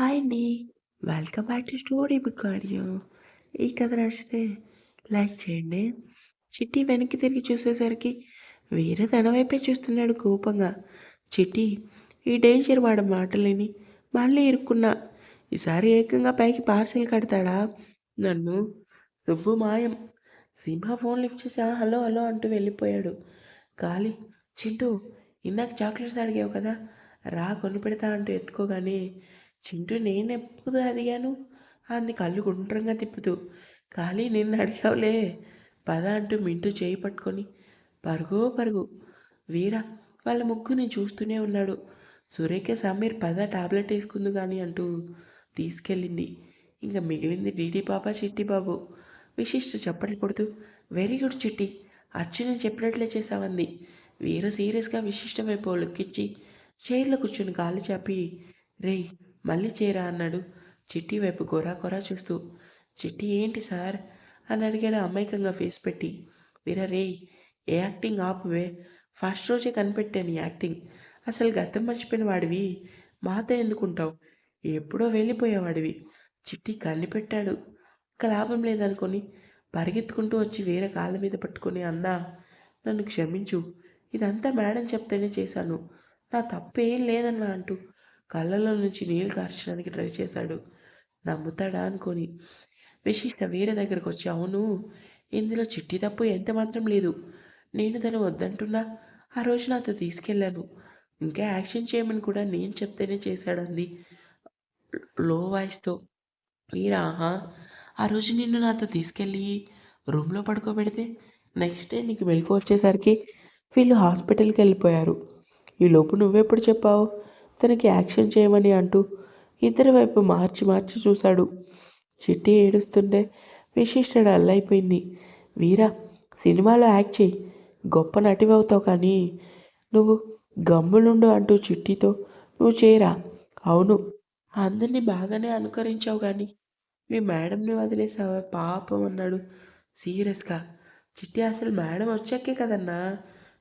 Hi అండి. Welcome back to story book audio. ఈ కథ నచ్చితే లైక్ చేయండి. చిట్టి వెనక్కి తిరిగి చూసేసరికి వేరే తన వైపే చూస్తున్నాడు కోపంగా. చిట్టి ఈ డేంజర్ వాడ మాటలేని మళ్ళీ ఇరుక్కున్నా ఈసారి ఏకంగా పైకి పార్సిల్ కడతాడా? నన్ను నువ్వు మాయం. సింహ ఫోన్ లిఫ్ట్ చేసి హలో హలో అంటూ వెళ్ళిపోయాడు. కాలి చింటూ ఇందాక చాక్లెట్స్ అడిగావు కదా? రా కొని పెడతా అంటూ ఎత్తుకోగానే చింటూ నేను ఎప్పుడు అదిగాను అంది కళ్ళు గుండ్రంగా తిప్పుతూ. ఖాళీ నిన్ను అడిగావులే. పద అంటూ మింటూ చేయి పట్టుకొని. పరుగు పరుగు. వీర వాళ్ళ ముగ్గుని చూస్తూనే ఉన్నాడు. సురేఖ సమీర్ పద టాబ్లెట్ వేసుకుంది కానీ అంటూ తీసుకెళ్ళింది. ఇంకా మిగిలింది డీడీ పాప చిట్టి బాబు. విశిష్ట చప్పట్లు కొడుతూ వెరీ గుడ్ చిట్టి. అచ్చు చెప్పినట్లే చేసావంది వీర సీరియస్గా విశిష్టమైపో లుక్కిచ్చి చైర్లో కూర్చుని కాలు చాపి రేయ్ మళ్ళీ చేరా అన్నాడు. చిట్టి వైపు గొరా కొరా చూస్తూ చిట్టి ఏంటి సార్? అని అడిగాడు అమాయకంగా ఫేస్ పెట్టి వీరా రేయ్ ఏ యాక్టింగ్ ఆపువే? ఫస్ట్ రోజే కనిపెట్టాను ఈ యాక్టింగ్. అసలు గతం మర్చిపోయిన వాడివి. మాతో ఎందుకుంటావు? ఎప్పుడో వెళ్ళిపోయేవాడివి. చిట్టి కళ్ళు పెట్టాడు. లాభం లేదనుకొని పరిగెత్తుకుంటూ వచ్చి వేరే కాళ్ళ మీద పట్టుకొని అన్నా నన్ను క్షమించు. ఇదంతా మేడం చెప్తేనే చేశాను. నా తప్పేం లేదన్నా అంటూ కళ్ళలో నుంచి నీళ్ళు కార్చడానికి ట్రై చేశాడు. నమ్ముతాడా అనుకొని. విశిష్ట వీర దగ్గరకు వచ్చి అవును ఇందులో చిట్టి తప్పు ఎంత మాత్రం లేదు. నేను తను వద్దంటున్నా. ఆ రోజు నాతో తీసుకెళ్ళాను. ఇంకా యాక్షన్ చేయమని కూడా నేను చెప్తేనే చేశాడంది. లో వాయిస్తో వీరా ఆహా ఆ రోజు నిన్ను నాతో తీసుకెళ్ళి రూమ్లో పడుకోబెడితే నెక్స్ట్ డే నీకు మెలకు వచ్చేసరికి వీళ్ళు హాస్పిటల్కి వెళ్ళిపోయారు. ఈ లోపు నువ్వెప్పుడు చెప్పావు? తనకి యాక్షన్ చేయమని అంటూ ఇద్దరి వైపు మార్చి మార్చి చూశాడు. చిట్టి ఏడుస్తుంటే విశిష్టడు అల్లైపోయింది. వీరా సినిమాలో యాక్ట్ చేయి. గొప్ప నటివవుతావు కానీ నువ్వు గమ్ములుండు అంటూ చిట్టితో నువ్వు చేయరా? అవును. అందరినీ బాగానే అనుకరించావు కానీ మీ మేడంని వదిలేసావా? పాపం అన్నాడు సీరియస్గా. చిట్టి అసలు మేడం వచ్చాకే కదన్నా?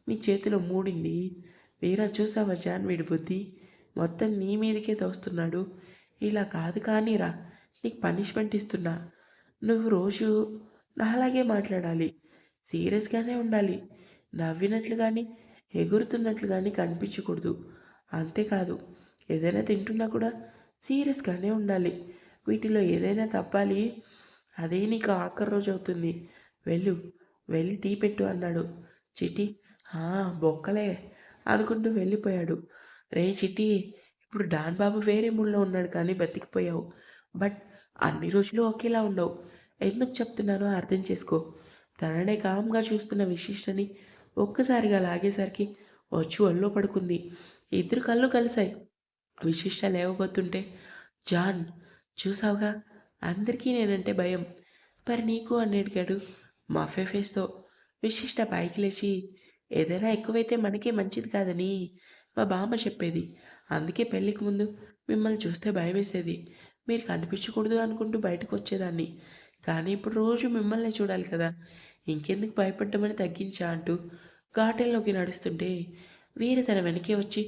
నీ చేతిలో మూడింది. వీరా చూసావా జాన్ వీడి బుద్ధి? మొత్తం నీ మీదకే తోస్తున్నాడు. ఇలా కాదు కానీరా నీకు పనిష్మెంట్ ఇస్తున్నా. నువ్వు రోజు నాలాగే మాట్లాడాలి. సీరియస్గానే ఉండాలి. నవ్వినట్లు కానీ ఎగురుతున్నట్లు కానీ కనిపించకూడదు. అంతేకాదు ఏదైనా తింటున్నా కూడా సీరియస్గానే ఉండాలి. వీటిలో ఏదైనా తప్పాలి. అదే నీకు ఆఖరి రోజు అవుతుంది. వెళ్ళు వెళ్ళి టీ పెట్టు అన్నాడు. చిటి బొక్కలే అనుకుంటూ వెళ్ళిపోయాడు. రే చిట్టి ఇప్పుడు డాన్ బాబు వేరే మూడ్లో ఉన్నాడు కానీ బతికిపోయావు. బట్ అన్ని రోజులు ఒకేలా ఉండవు. ఎందుకు చెప్తున్నానో అర్థం చేసుకో. తననే కామ్గా చూస్తున్న విశిష్టని ఒక్కసారిగా లాగేసరికి వచ్చి ఒళ్ళో పడుకుంది. ఇద్దరు కళ్ళు కలిశాయి. విశిష్ట లేవబోతుంటే జాన్ చూసావుగా? అందరికీ నేనంటే భయం. మరి నీకు? అని అడిగాడు మాఫే ఫేస్తో. విశిష్ట పైకి లేచి ఏదైనా ఎక్కువైతే మనకే మంచిది కాదని మా బామ్మ చెప్పేది. అందుకే పెళ్ళికి ముందు మిమ్మల్ని చూస్తే భయం వేసేది మీరు కనిపించకూడదు అనుకుంటూ బయటకు వచ్చేదాన్ని కానీ ఇప్పుడు రోజు మిమ్మల్ని చూడాలి కదా. ఇంకెందుకు భయపడ్డమని తగ్గించా అంటూ గార్డెన్లోకి నడుస్తుంటే వీరు తన వెనకే వచ్చి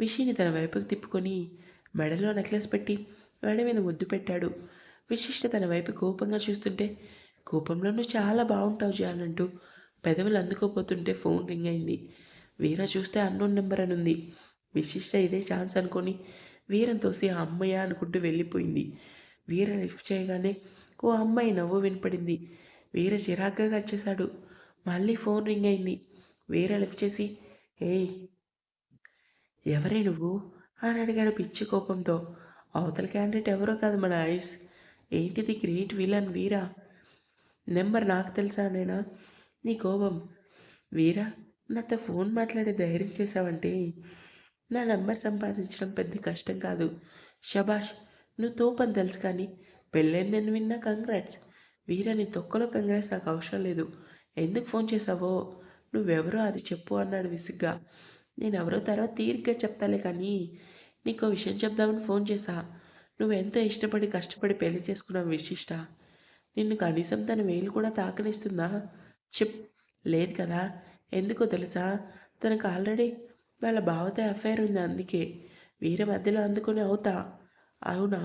విషిని తన వైపుకి తిప్పుకొని మెడలో నెక్లెస్ పెట్టి మెడ మీద ముద్దు పెట్టాడు. విశిష్ట తన వైపు కోపంగా చూస్తుంటే కోపంలోనూ చాలా బాగుంటావు జాన్ అంటూ పెదవులు అందుకోపోతుంటే ఫోన్ రింగ్ అయింది. వీర చూస్తే అన్నోన్ నెంబర్ అని ఉంది. విశిష్ట ఇదే ఛాన్స్ అనుకొని వీరం తోసి ఆ అమ్మయ్య అనుకుంటూ వెళ్ళిపోయింది. వీర లిఫ్ట్ చేయగానే ఓ అమ్మాయి నవ్వు వినపడింది. వీర చిరాగ్గా వచ్చేశాడు. మళ్ళీ ఫోన్ రింగ్ అయింది. వీర లిఫ్ట్ చేసి ఏయ్ ఎవరే నువ్వు? అని అడిగాడు పిచ్చి కోపంతో. అవతల క్యాండిడేట్ ఎవరో కాదు మన ఐస్. ఏంటిది గ్రేట్ విలన్ వీరా? నెంబర్ నాకు తెలుసా నేనా? నీ కోపం. వీరా నాతో ఫోన్ మాట్లాడే ధైర్యం చేసావంటే నా నెంబర్ సంపాదించడం పెద్ద కష్టం కాదు. షబాష్ నువ్వు తోపని తెలుసు కానీ పెళ్ళైందని విన్నా కంగ్రాట్స్ వీరా నీ తొక్కలో కంగ్రాట్స్ నాకు అవసరం లేదు. ఎందుకు ఫోన్ చేసావో నువ్వెవరో అది చెప్పు అన్నాడు విసుగ్గా. నేను ఎవరో తర్వాత తీరిగ్గా చెప్తాలే కానీ నీకు విషయం చెప్దామని ఫోన్ చేశా. నువ్వు ఎంతో ఇష్టపడి కష్టపడి పెళ్ళి చేసుకున్నావు విశిష్ట. నిన్ను కనీసం తన వేలు కూడా తాకనిస్తుందా? చెప్ లేదు కదా. ఎందుకో తెలుసా? తనకు ఆల్రెడీ వాళ్ళ బావతో అఫైర్ ఉంది అందుకే. వీరి మధ్యలో అందుకొని అవుతా. అవునా?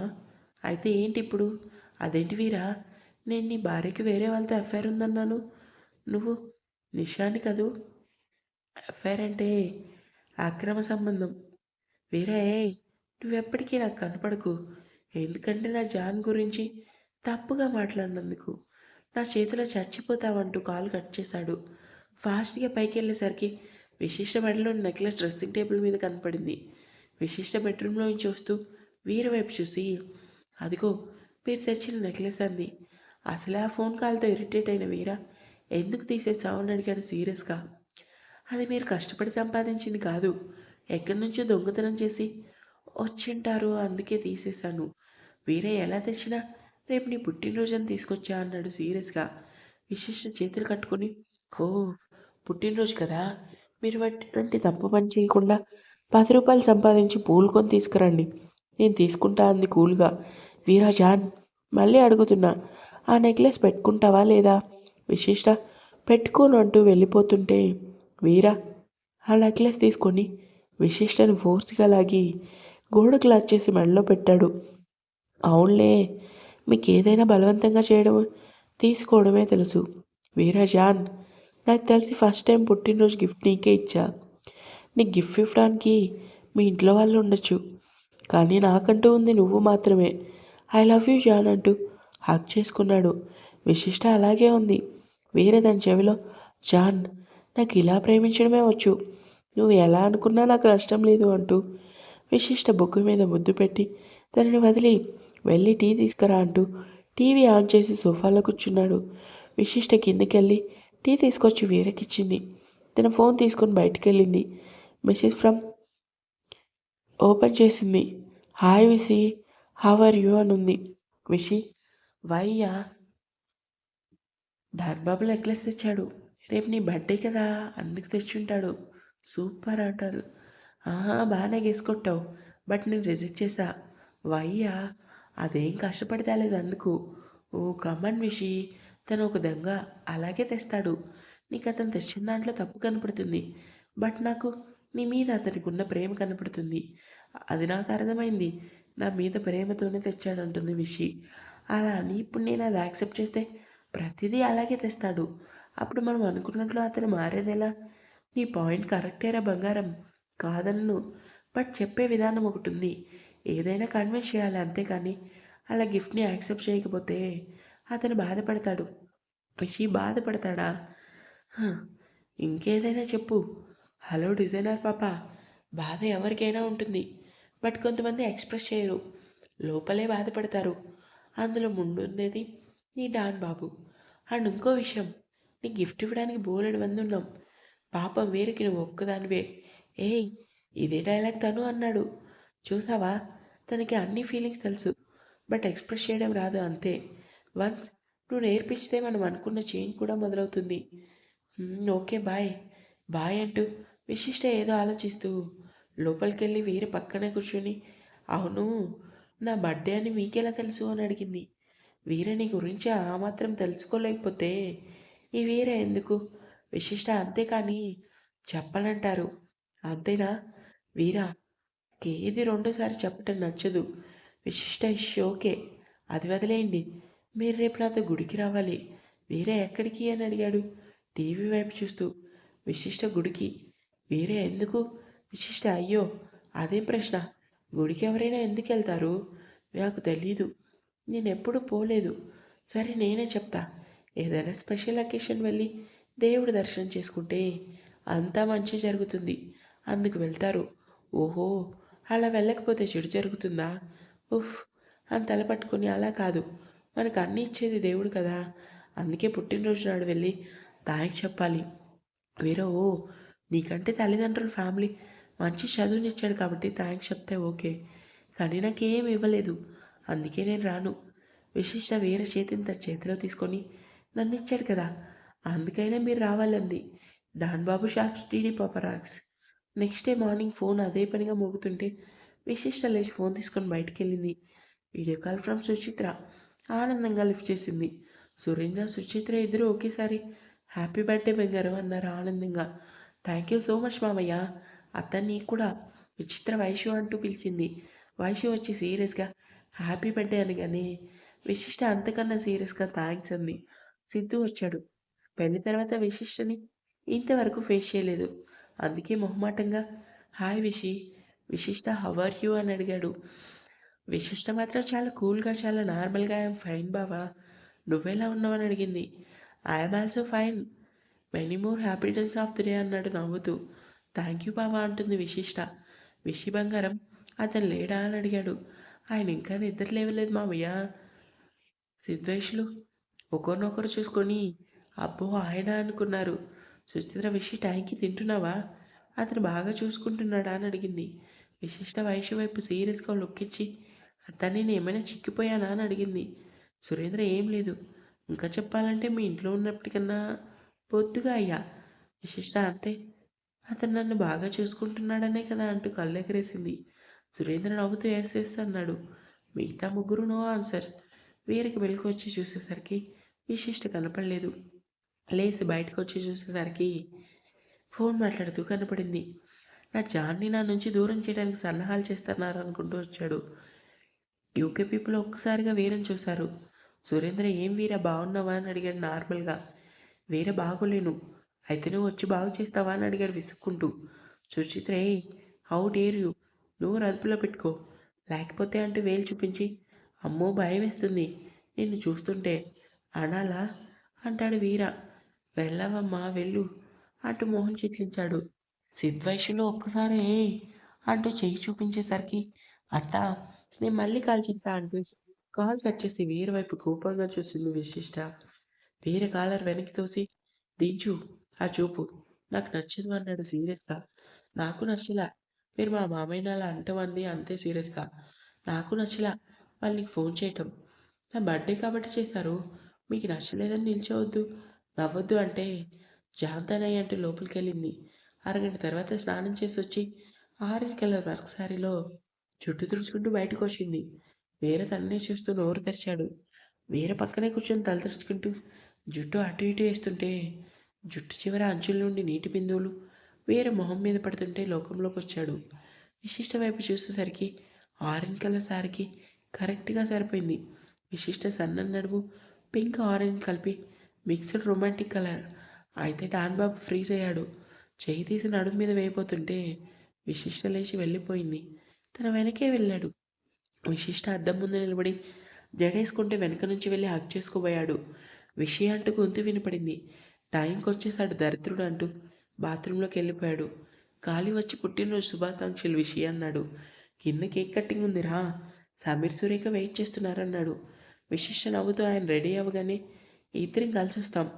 అయితే ఏంటి ఇప్పుడు అదేంటి వీరా? నేను నీ భార్యకి వేరే వాళ్ళతో అఫైర్ ఉందన్నాను. నువ్వు నిషాని కదూ? అఫైర్ అంటే అక్రమ సంబంధం. వీరే ఏయ్ నువ్వెప్పటికీ నాకు కనపడకు. ఎందుకంటే నా జాన్ గురించి తప్పుగా మాట్లాడినందుకు. నా చేతిలో చచ్చిపోతావంటూ కాలు కట్ చేశాడు. ఫాస్ట్గా పైకి వెళ్ళేసరికి విశిష్ట మెడలో నెక్లెస్ డ్రెస్సింగ్ టేబుల్ మీద కనపడింది. విశిష్ట బెడ్రూమ్లో నుంచి వస్తూ వీరు వైపు చూసి అదిగో మీరు తెచ్చిన నెక్లెస్ అంది. అసలే ఆ ఫోన్ కాల్తో ఇరిటేట్ అయిన వీర ఎందుకు తీసేసావు అని అడిగాడు సీరియస్గా. అది మీరు కష్టపడి సంపాదించింది కాదు. ఎక్కడి నుంచో దొంగతనం చేసి వచ్చింటారు అందుకే తీసేశాను. వీరే ఎలా తెచ్చినా రేపు నీ పుట్టినరోజుని తీసుకొచ్చా అన్నాడు సీరియస్గా. విశిష్ట చేతులు కట్టుకొని ఓ పుట్టినరోజు కదా? మీరు అటువంటి తప్పు పని చేయకుండా పది రూపాయలు సంపాదించి పూలు కొని తీసుకురండి. నేను తీసుకుంటా అంది కూల్గా. వీరా జాన్ మళ్ళీ అడుగుతున్నా ఆ నెక్లెస్ పెట్టుకుంటావా లేదా? విశిష్ట పెట్టుకోను అంటూ వెళ్ళిపోతుంటే వీరా ఆ నెక్లెస్ తీసుకొని విశిష్టను ఫోర్స్గా లాగి గోడకు లాక్చేసి మెడలో పెట్టాడు. అవునులే మీకు ఏదైనా బలవంతంగా చేయడం తీసుకోవడమే తెలుసు. వీరా జాన్ నాకు తెలిసి ఫస్ట్ టైం పుట్టినరోజు గిఫ్ట్ నీకే ఇచ్చా. నీకు గిఫ్ట్ ఇవ్వడానికి మీ ఇంట్లో వాళ్ళు ఉండొచ్చు కానీ నాకంటూ ఉంది నువ్వు మాత్రమే. ఐ లవ్ యూ జాన్ అంటూ హక్ చేసుకున్నాడు. విశిష్ట అలాగే ఉంది. వేరే దాని చెవిలో జాన్ నాకు ఇలా ప్రేమించడమే వచ్చు. నువ్వు ఎలా అనుకున్నా నాకు నష్టం లేదు అంటూ విశిష్ట బొగ్గు మీద ముద్దు పెట్టి తనని వదిలి వెళ్ళి టీ తీసుకురా అంటూ టీవీ ఆన్ చేసి సోఫాలో కూర్చున్నాడు. విశిష్ట కిందకెళ్ళి టీ తీసుకొచ్చి వీరకిచ్చింది. తన ఫోన్ తీసుకొని బయటికి వెళ్ళింది మెసేజ్ ఫ్రమ్ ఓపెన్ చేసింది. Hi Visi how are you అని ఉంది విషి వయ్యా డాక్ బాబు నెక్లెస్ తెచ్చాడు. రేపు నీ బర్త్డే కదా అందుకు తెచ్చుంటాడు. సూపర్ అంటారు. ఆహా బాగానే గేసుకొట్టావు బట్ నేను రిజెక్ట్ చేశా. వయ్యా అదేం కష్టపడి తేలేదు అందుకు. ఓ కమన్ విషి తను ఒక దొంగ. అలాగే తెస్తాడు. నీకు అతను తెచ్చిన దాంట్లో తప్పు కనపడుతుంది. బట్ నాకు నీ మీద అతనికి ఉన్న ప్రేమ కనపడుతుంది. అది నాకు అర్థమైంది. నా మీద ప్రేమతోనే తెచ్చాడంటుంది విషి. అలా అని ఇప్పుడు నేను అది యాక్సెప్ట్ చేస్తే ప్రతిదీ అలాగే తెస్తాడు. అప్పుడు మనం అనుకున్నట్లు అతను మారేదెలా నీ పాయింట్ కరెక్టేరా బంగారం. కాదన్ను. బట్ చెప్పే విధానం ఒకటి ఉంది ఏదైనా కన్విన్స్ చేయాలి అంతేకాని అలా గిఫ్ట్ని యాక్సెప్ట్ చేయకపోతే అతను బాధపడతాడు. రిషి బాధపడతాడా? ఇంకేదైనా చెప్పు. హలో డిజైనర్ పాప బాధ ఎవరికైనా ఉంటుంది. బట్ కొంతమంది ఎక్స్ప్రెస్ చేయరు. లోపలే బాధపడతారు. అందులో ముందుండేది నీ డాన్ బాబు. అండ్ ఇంకో విషయం నీ గిఫ్ట్ ఇవ్వడానికి బోలెడు మంది ఉన్నాం. పాపం వేరికి నువ్వు ఒక్కదానివే. ఏయ్ ఇదే డైలాగ్ తను అన్నాడు. చూసావా? తనకి అన్ని ఫీలింగ్స్ తెలుసు. బట్ ఎక్స్ప్రెస్ చేయడం రాదు అంతే. వన్స్ నువ్వు నేర్పిస్తే మనం అనుకున్న చేంజ్ కూడా మొదలవుతుంది. Okay bye. బాయ్ అంటూ విశిష్ట ఏదో ఆలోచిస్తూ లోపలికి వెళ్ళి వీరి పక్కనే కూర్చొని అవును నా బర్త్డే అని మీకెలా తెలుసు? అని అడిగింది. వీర నీ గురించి ఆ మాత్రం తెలుసుకోలేకపోతే ఈ వీర ఎందుకు? విశిష్ట అంతే కానీ చెప్పనంటారు అంతేనా? వీరా? ఏది రెండోసారి చెప్పటం నచ్చదు. విశిష్ట ఇష్యూ ఓకే. అది వదిలేయండి. మీరు రేపు నాతో గుడికి రావాలి. వేరే ఎక్కడికి అని అడిగాడు. టీవీ వైపు చూస్తూ విశిష్ట గుడికి? వేరే ఎందుకు? విశిష్ట అయ్యో అదేం ప్రశ్న? గుడికి ఎవరైనా ఎందుకు వెళ్తారు? నాకు తెలీదు. నేను ఎప్పుడు పోలేదు. సరే నేనే చెప్తా. ఏదైనా స్పెషల్ అకేషన్ వెళ్ళి దేవుడు దర్శనం చేసుకుంటే అంతా మంచి జరుగుతుంది. అందుకు వెళ్తారు. ఓహో అలా వెళ్ళకపోతే చెడు జరుగుతుందా? ఉఫ్ అని తలపట్టుకుని అలా కాదు. మనకు అన్నీ ఇచ్చేది దేవుడు కదా. అందుకే పుట్టినరోజు నాడు వెళ్ళి థ్యాంక్స్ చెప్పాలి. వేరే ఓ నీకంటే తల్లిదండ్రుల ఫ్యామిలీ మంచి చదువునిచ్చాడు కాబట్టి థ్యాంక్స్ చెప్తే ఓకే. కానీ నాకేం ఇవ్వలేదు. అందుకే నేను రాను. విశిష్ట వేరే చేతిని తన చేతిలో తీసుకొని నన్ను ఇచ్చాడు కదా. అందుకైనా మీరు రావాలంది. డాన్ బాబు షాప్స్ టీడీ పాపరాక్స్ నెక్స్ట్ డే మార్నింగ్ ఫోన్ అదే పనిగా మోగుతుంటే విశిష్ట లేచి ఫోన్ తీసుకొని బయటికి వెళ్ళింది. Video call from Suchitra. ఆనందంగా లిఫ్ట్ చేసింది. సురేంద్ర సుచిత్ర ఇద్దరు ఒకేసారి హ్యాపీ బర్త్డే బంగారం అన్నారు ఆనందంగా. థ్యాంక్ యూ సో మచ్ మామయ్య. అతన్ని కూడా విచిత్ర వయసు అంటూ పిలిచింది. వైషు వచ్చి సీరియస్గా హ్యాపీ బర్త్డే అనగానే విశిష్ట అంతకన్నా సీరియస్గా థ్యాంక్స్ అంది. సిద్ధు వచ్చాడు. పెళ్ళి తర్వాత విశిష్టని ఇంతవరకు ఫేస్ చేయలేదు. అందుకే మొహమాటంగా హాయ్ విషి విశిష్ట హవర్ యూ అని అడిగాడు. విశిష్ట మాత్రం చాలా కూల్గా చాలా నార్మల్గా ఐఎమ్ ఫైన్ బావా నువ్వెలా ఉన్నావని అడిగింది. I'm also fine. Many more happiness of the day అన్నాడు నవ్వుతూ. థ్యాంక్ యూ బావా అంటుంది విశిష్ట. విషి బంగారం అతను లేడా? అని అడిగాడు. ఆయన ఇంకా నిద్ర లేవలేదు మామయ్య సిద్ధేష్లు ఒకరినొకరు చూసుకొని అబ్బో ఆయన అనుకున్నారు. సుచిత్ర విషి టైంకి తింటున్నావా? అతను బాగా చూసుకుంటున్నాడా? అని అడిగింది. విశిష్ట వయసు వైపు సీరియస్గా లుక్ ఇచ్చి అతన్ని నేను ఏమైనా చిక్కిపోయానా అని అడిగింది. సురేంద్ర ఏం లేదు. ఇంకా చెప్పాలంటే మీ ఇంట్లో ఉన్నప్పటికన్నా పొద్దుగా అయ్యా. విశిష్ట అంతే. అతను నన్ను బాగా చూసుకుంటున్నాడనే కదా అంటూ కళ్ళెగరేసింది. సురేంద్ర నవ్వుతూ ఎస్ అన్నాడు. మిగతా ముగ్గురు నో ఆన్సర్ వీరికి వెలుగు వచ్చి చూసేసరికి విశిష్ట కనపడలేదు. లేచి బయటకు వచ్చి చూసేసరికి ఫోన్ మాట్లాడుతూ కనపడింది. నా జాన్ని నా నుంచి దూరం చేయడానికి సన్నాహాలు చేస్తున్నారు అనుకుంటూ వచ్చాడు. యూకే పీపుల్ ఒక్కసారిగా వీరని చూశారు. సురేంద్ర ఏం వీర బాగున్నావా? అని అడిగాడు నార్మల్గా. వీర బాగోలేను. అయితే నువ్వు వచ్చి బాగు చేస్తావా? అని అడిగాడు విసుక్కుంటూ. సుచిత్రే హౌ డేర్ యూ? నువ్వు రదుపులో పెట్టుకో. లేకపోతే అంటూ వేలు చూపించి అమ్మో భయం వేస్తుంది. నిన్ను చూస్తుంటే అనాలా? అంటాడు వీర. వెళ్ళవమ్మా వెళ్ళు అంటూ మోహన్ చిట్లించాడు. సిద్వైషులో ఒక్కసారి అంటూ చెయ్యి చూపించేసరికి అత్త నేను మళ్ళీ కాల్ చేస్తా అంటూ కాల్ కట్ చేసి వీర వైపు కోపంగా చూసింది విశిష్ట. వీర కాలర్ వెనక్కి తోసి దించు ఆ చూపు. నాకు నచ్చదు అన్నాడు సీరియస్గా నాకు నచ్చలా. మీరు మా మామయ్య అలా అంటమంది అంతే సీరియస్గా నాకు నచ్చలా. వాళ్ళకి ఫోన్ చేయటం. నా బర్త్డే కాబట్టి చేశారు. మీకు నచ్చలేదని నిల్చోవద్దు. నవ్వొద్దు అంటే జాంతనయ్య అంటూ లోపలికి వెళ్ళింది అరగంట తర్వాత స్నానం చేసి వచ్చి ఆరెంజ్ కలర్ వర్క్ శారీలో జుట్టు తుడుచుకుంటూ బయటకు వచ్చింది వేరే తన్నే చూస్తూ నోరు తెరిచాడు. వేరే పక్కనే కూర్చొని తల తెరుచుకుంటూ జుట్టు అటు ఇటు వేస్తుంటే జుట్టు చివర అంచుల నుండి నీటి బిందువులు వేరే మొహం మీద పడుతుంటే లోకంలోకి వచ్చాడు విశిష్ట వైపు చూసేసరికి ఆరెంజ్ కలర్ సారికి కరెక్ట్గా సరిపోయింది. విశిష్ట సన్న నడుము పింక్ ఆరెంజ్ కలిపి మిక్స్డ్ రొమాంటిక్ కలర్. అయితే డాన్ బాబు ఫ్రీజ్ అయ్యాడు. చేయి తీసి నడుము మీద వేయబోతుంటే విశిష్ట లేచి వెళ్ళిపోయింది. తన వెనకే వెళ్ళాడు. విశిష్ట అద్దం ముందు నిలబడి జడేసుకుంటే వెనక నుంచి వెళ్ళి హక్ చేసుకోబోయాడు. విషయ అంటూ గొంతు వినపడింది. టైంకి వచ్చేసాడు దరిద్రుడు అంటూ బాత్రూంలోకి వెళ్ళిపోయాడు. గాలి వచ్చి పుట్టినరోజు శుభాకాంక్షలు విషయ అన్నాడు. కింద కేక్ కట్టింగ్ ఉంది రా. సమీర్ సురేఖ వెయిట్ చేస్తున్నారన్నాడు. విశిష్ట నవ్వుతూ ఆయన రెడీ అవ్వగానే ఇద్దరం కలిసి వస్తాం.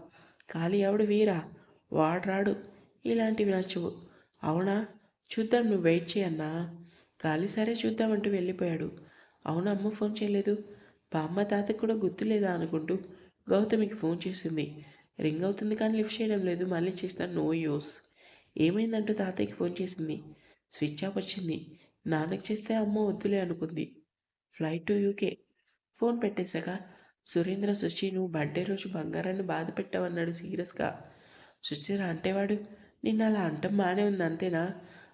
ఖాళీ ఎవడు వీరా? వాడు రాడు. ఇలాంటివి నచ్చవు. అవునా? చూద్దాం నువ్వు వెయిట్ చేయన్నా? ఖాళీ సరే చూద్దామంటూ వెళ్ళిపోయాడు. అవును అమ్మ ఫోన్ చేయలేదు. బామ్మ తాతకు కూడా గుర్తులేదా అనుకుంటూ గౌతమికి ఫోన్ చేసింది. రింగ్ అవుతుంది కానీ లిఫ్ట్ చేయడం లేదు మళ్ళీ చేస్తాను నో యూస్. ఏమైందంటూ తాతయ్యకి ఫోన్ చేసింది. స్విచ్ ఆఫ్ వచ్చింది. నాన్నకి చేస్తే అమ్మ వద్దులే అనుకుంది. Flight to UK. ఫోన్ పెట్టేశాక సురేంద్ర శశి నువ్వు బర్త్డే రోజు బంగారాన్ని బాధ పెట్టావన్నాడు సీరియస్గా సుచిర అంటేవాడు నిన్న అలా అంటం బాగానే ఉంది అంతేనా?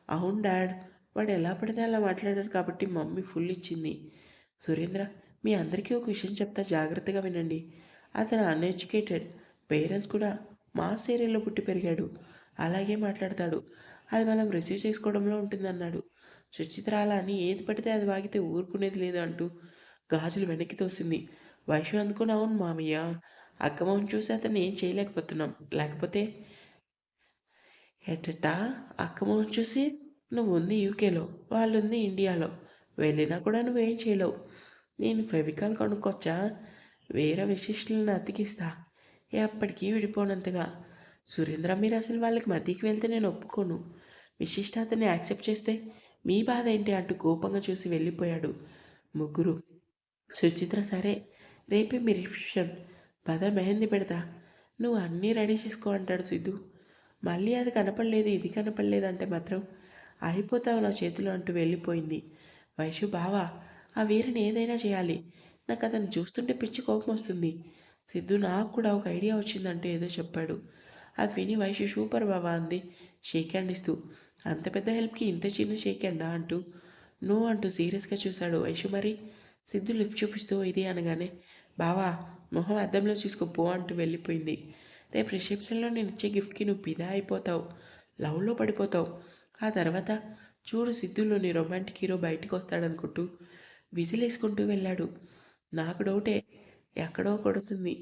అవును డాడ్. వాడు ఎలా పడితే అలా మాట్లాడారు కాబట్టి మమ్మీ ఫుల్ ఇచ్చింది. సురేంద్ర మీ అందరికీ ఒక విషయం చెప్తా జాగ్రత్తగా వినండి. అతను అన్ఎడ్యుకేటెడ్ పేరెంట్స్ కూడా మా ఏరియాలో పుట్టి పెరిగాడు. అలాగే మాట్లాడతాడు. అది మనం రిసీవ్ చేసుకోవడంలో ఉంటుందన్నాడు. సుచిత్ర అలా అని ఏది పడితే అది వాగితే ఊరుకునేది లేదు అంటూ గాజులు వెనక్కి తోసింది. వైషు అనుకుని అవును మామయ్య అక్కమం చూసి అతను ఏం చేయలేకపోతున్నాం. లేకపోతే ఎట్టటా అక్కమం చూసి నువ్వు ఉంది యూకేలో వాళ్ళు ఉంది ఇండియాలో. వెళ్ళినా కూడా నువ్వేం చేయలేవు. నేను ఫెవికాల్ కొనుక్కొచ్చా? వేరే విశిష్టులను అతికిస్తా. ఎప్పటికీ విడిపోనంతగా. సురేంద్ర మీరు అసలు వాళ్ళకి మధ్యకి వెళ్తే నేను ఒప్పుకోను. విశిష్ట అతన్ని యాక్సెప్ట్ చేస్తే మీ బాధ ఏంటి అంటూ కోపంగా చూసి వెళ్ళిపోయాడు ముగ్గురు. సుచిత్ర సరే రేపే మీ రిసెప్షన్. పద మెహందీ పెడతా. నువ్వు అన్నీ రెడీ చేసుకో అంటాడు సిద్ధు. మళ్ళీ అది కనపడలేదు ఇది కనపడలేదు అంటే మాత్రం అయిపోతావు నా చేతిలో అంటూ వెళ్ళిపోయింది. వైషు బావా ఆ వీరిని ఏదైనా చేయాలి. నాకు అతను చూస్తుంటే పిచ్చి కోపం వస్తుంది. సిద్ధు నాకు కూడా ఒక ఐడియా వచ్చిందంటే ఏదో చెప్పాడు. అది విని వైషు సూపర్ బావా అంది. షేక్ హ్యాండ్ ఇస్తూ. అంత పెద్ద హెల్ప్కి ఇంత చిన్న షేక్ హ్యాండా అంటూ. నో అంటూ సీరియస్గా చూశాడు వైషు మరి. సిద్ధు లిఫ్ట్ చూపిస్తూ ఇది అనగానే బావా మొహం అద్దంలో చూసుకో పో అంటూ వెళ్ళిపోయింది. రేపు రిసెప్షన్లో నేను ఇచ్చే గిఫ్ట్కి నువ్వు పిదా అయిపోతావు. లవ్లో పడిపోతావు. ఆ తర్వాత చూడు సిద్ధులోని రొమాంటిక్ హీరో బయటికి వస్తాడనుకుంటూ విజిలేసుకుంటూ వెళ్ళాడు. నాకు డౌటే ఎక్కడో కొడుతుంది.